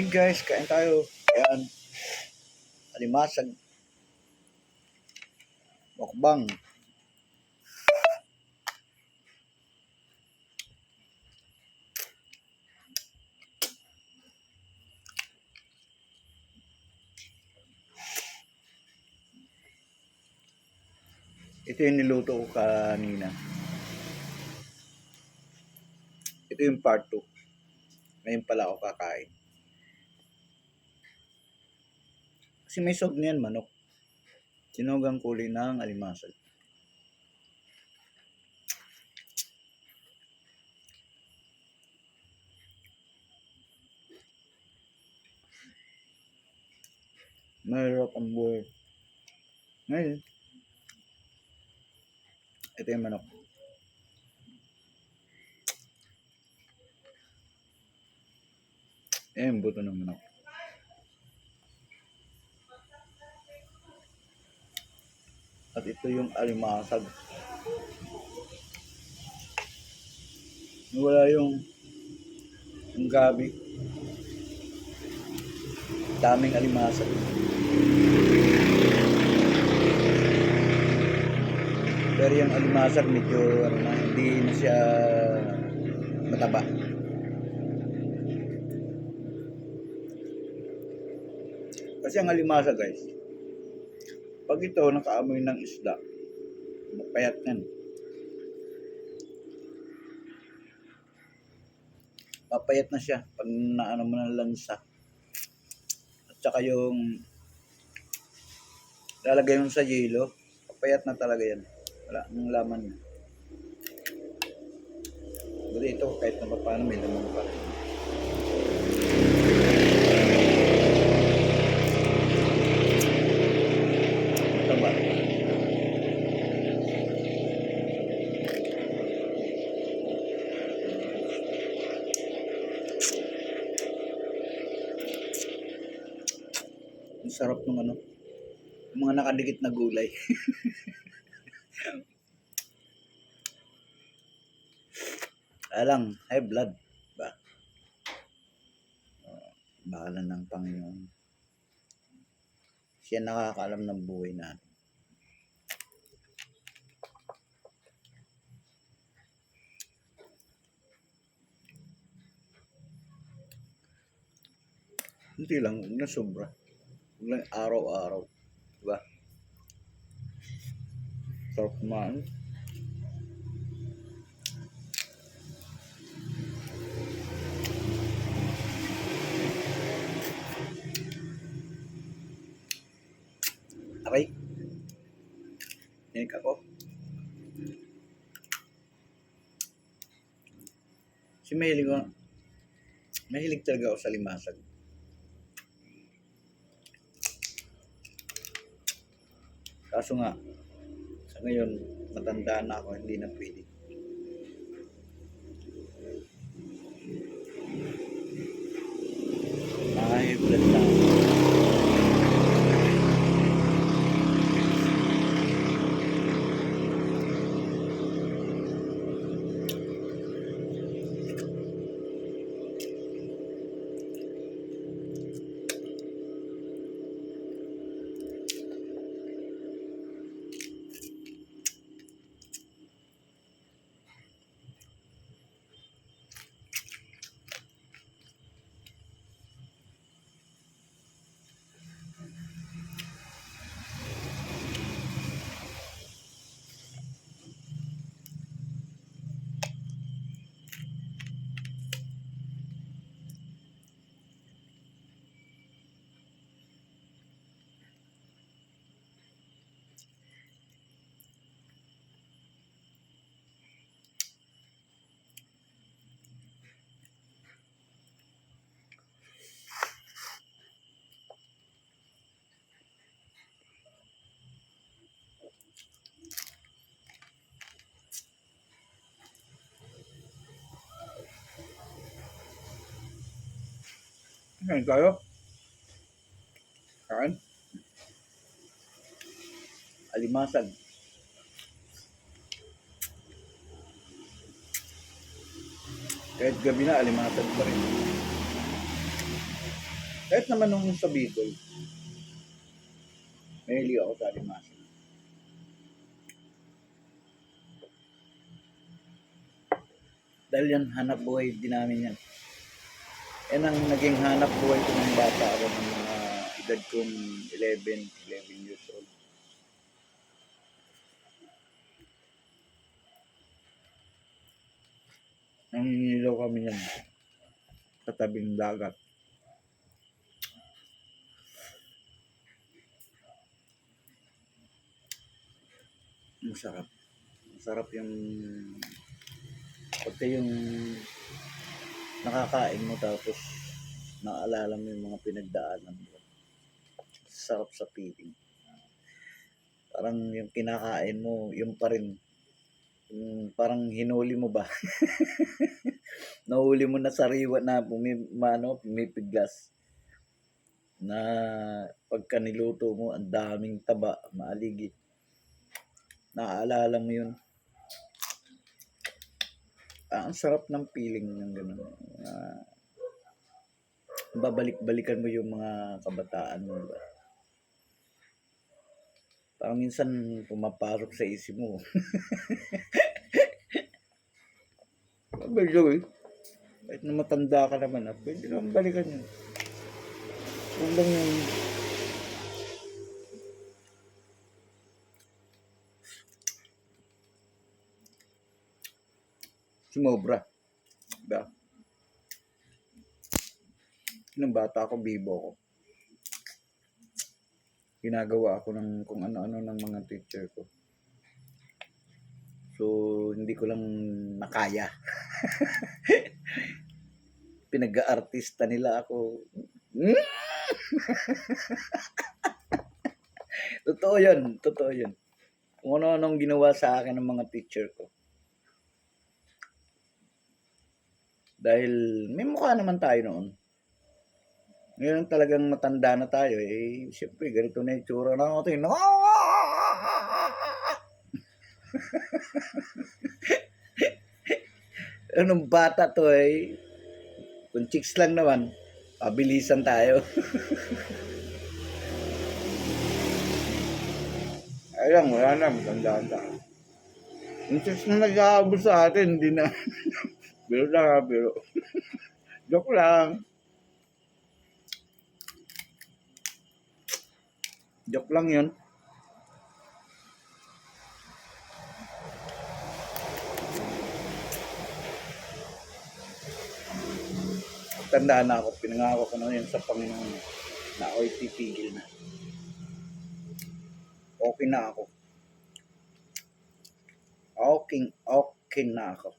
Sige guys, kain tayo. Yan. Alimasag. Mukbang. Ito yung niluto ko kanina. Ito yung part 2. Ngayon pala ako kakain. Kasi may sog niyan manok. Sinugang kulay ng alimasag. Mahirap ang buhay. Ngayon, ito yung manok. Eh, buto ng manok. At ito yung alimasag. Wala yung yung gabi. Daming alimasag. Pero yung alimasag medyo ano na, hindi na siya mataba. Kasi ang alimasa guys, pag ito nakaamoy ng isda, mapayat yan. Papayat na siya pag naano mo ng lansa. At saka yung lalagay mo sa yelo, papayat na talaga yan. Wala nang laman niya. Pero ito kahit na paano may laman pa. Taba. Ang sarap ng ano. Mga nakadikit na gulay. Alang, high blood. Ba? Uh, ng Panginoon. Siya nakakaalam ng buhay natin. Hindi lang, na sobra. Huwag lang araw-araw. Diba? Sarap kumain. Aray. Tinik ako. Si mahilig ko, mahilig talaga ako sa limasag. Kaso nga, sa ngayon, matanda na ako, hindi na pwede. Ay, blood na. ako. Kain tayo. Kain. Alimasag. Kahit gabi na, alimasag pa rin. Kahit naman nung sa Bicol, mahilig ako sa alimasag. Dahil yan, hanap buhay din namin yan. Yan ang naging hanap buhay ko ng bata ako ng mga edad kong 11, 11 years old. Nangingilaw kami yan sa tabing dagat. Masarap. Masarap yung pagka yung nakakain mo tapos naalala mo yung mga pinagdaanan mo. Sarap sa feeling. Parang yung kinakain mo, yung pa rin. Yung parang hinuli mo ba? Nahuli mo na sariwa na pumi, ano, pumipiglas. Na pagka niluto mo, ang daming taba, maaligid. Naaalala mo yun. Ah, ang sarap ng feeling ng gano'n. Ah, babalik-balikan mo yung mga kabataan mo. Ba? Parang minsan pumapasok sa isip mo. Medyo eh. Kahit na matanda ka naman, ah, pwede naman balikan yun. Kung lang yung sumobra. Diba? Nung bata ako, bibo ko. Ginagawa ako ng kung ano-ano ng mga teacher ko. So, hindi ko lang nakaya. Pinag-aartista nila ako. totoo yun. Totoo yun. Kung ano-anong ginawa sa akin ng mga teacher ko. Dahil may mukha naman tayo noon. Ngayon talagang matanda na tayo, eh, siyempre, ganito na yung tsura natin. Anong bata to eh. Kung chicks lang naman, pabilisan tayo. Ayun, wala na, matandaan tayo. Yung chicks na nag-aabot sa atin, hindi na. biro lang ha, biro. Joke lang. Joke lang yun. Tandaan na ako, pinangako ko na yun sa Panginoon na ako'y titigil na. Okay na ako. Okay, okay na ako.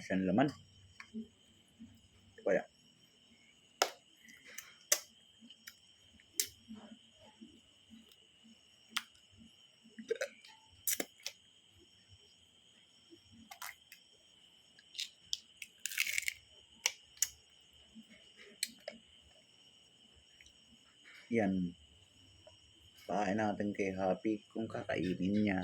Asan laman? Kaya. Yan. Pakain natin kay Happy kung kakainin niya.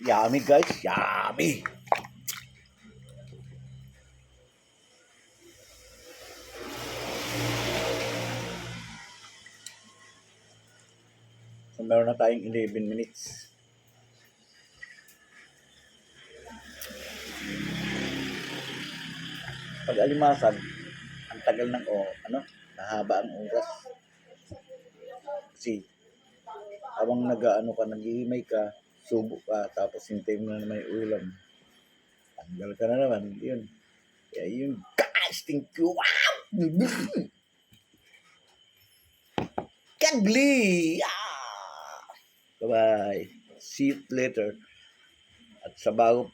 Yummy guys, yummy! So, meron na tayong 11 minutes. Pag alimasan, ang tagal ng o, ano, nahaba ang oras. Kasi, habang nag-ano ka, nag-iimay ka, subo ka, tapos hintay mo na may ulam. Tanggal ka na naman, yun. Kaya yun, guys, thank you. Wow! Kagli! Ah! Bye-bye. See you later. At sa bago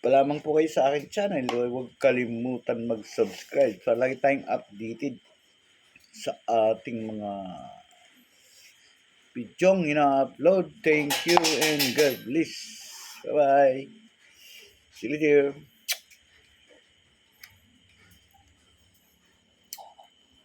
pa lamang po kayo sa aking channel, huwag kalimutan mag-subscribe para lagi tayong updated sa ating mga videong ina-upload. Thank you and God bless. Bye-bye. See you later.